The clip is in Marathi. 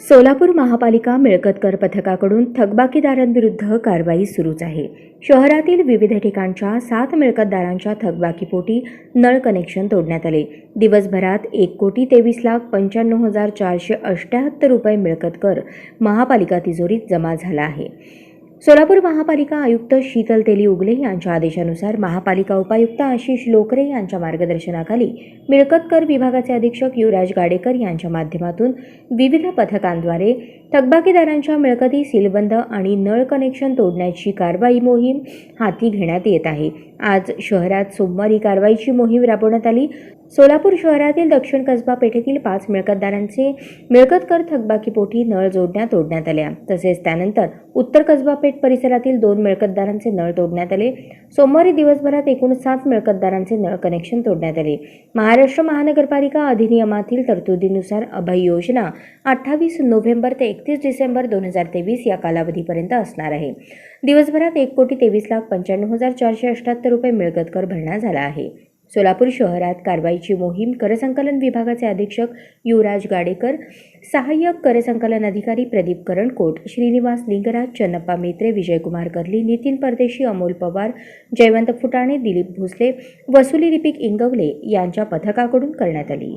सोलापूर महापालिका मिळकतकर पथकाकडून थकबाकीदारांविरुद्ध कारवाई सुरूच आहे. शहरातील विविध ठिकाणच्या सात मिळकतदारांच्या थकबाकीपोटी नळ कनेक्शन तोडण्यात आले. दिवसभरात एक कोटी तेवीस लाख पंच्याण्णव हजार चारशे अष्ट्याहत्तर रुपये मिळकत कर महापालिका तिजोरीत जमा झाला आहे. सोलापूर महापालिका आयुक्त शीतल तेली उगले यांच्या आदेशानुसार महापालिका उपायुक्त आशिष लोकरे यांच्या मार्गदर्शनाखाली मिळकत कर विभागाचे अधीक्षक युवराज गाडेकर यांच्या माध्यमातून विविध पथकांद्वारे थकबाकीदारांच्या मिळकती सीलबंद आणि नळ कनेक्शन तोडण्याची कारवाई मोहीम हाती घेण्यात येत आहे. आज शहरात सोमवारी कारवाईची मोहीम राबवण्यात आली. सोलापूर शहरातील दक्षिण कसबा पेठेतील पाच मिळकतदारांचे मिळकत कर थकबाकीपोटी नळ जोडण्या तोडण्यात आल्या. तसेच त्यानंतर उत्तर कसबा पेठ परिसरातील दोन मिळकतदारांचे नळ तोडण्यात आले. सोमवारी दिवसभरात एकूण सात मिळकतदारांचे नळ कनेक्शन तोडण्यात आले. महाराष्ट्र महानगरपालिका अधिनियमातील तरतुदीनुसार अभय योजना अठ्ठावीस नोव्हेंबर ते एकतीस डिसेंबर दोन हजार तेवीस या कालावधीपर्यंत असणार आहे. दिवसभरात एक कोटी तेवीस लाख पंच्याण्णव हजार चारशे अठ्ठ्याहत्तर रुपये मिळकत कर भरणा झाला आहे. सोलापूर शहरात कारवाईची मोहीम करसंकलन विभागाचे अधीक्षक युवराज गाडेकर सहाय्यक करसंकलन अधिकारी प्रदीप करणकोट श्रीनिवास लिंगराज चन्नप्पा मेत्रे विजयकुमार कर्ली नितीन परदेशी अमोल पवार जयवंत फुटाणे दिलीप भोसले वसुली लिपिक इंगवले यांच्या पथकाकडून करण्यात आली.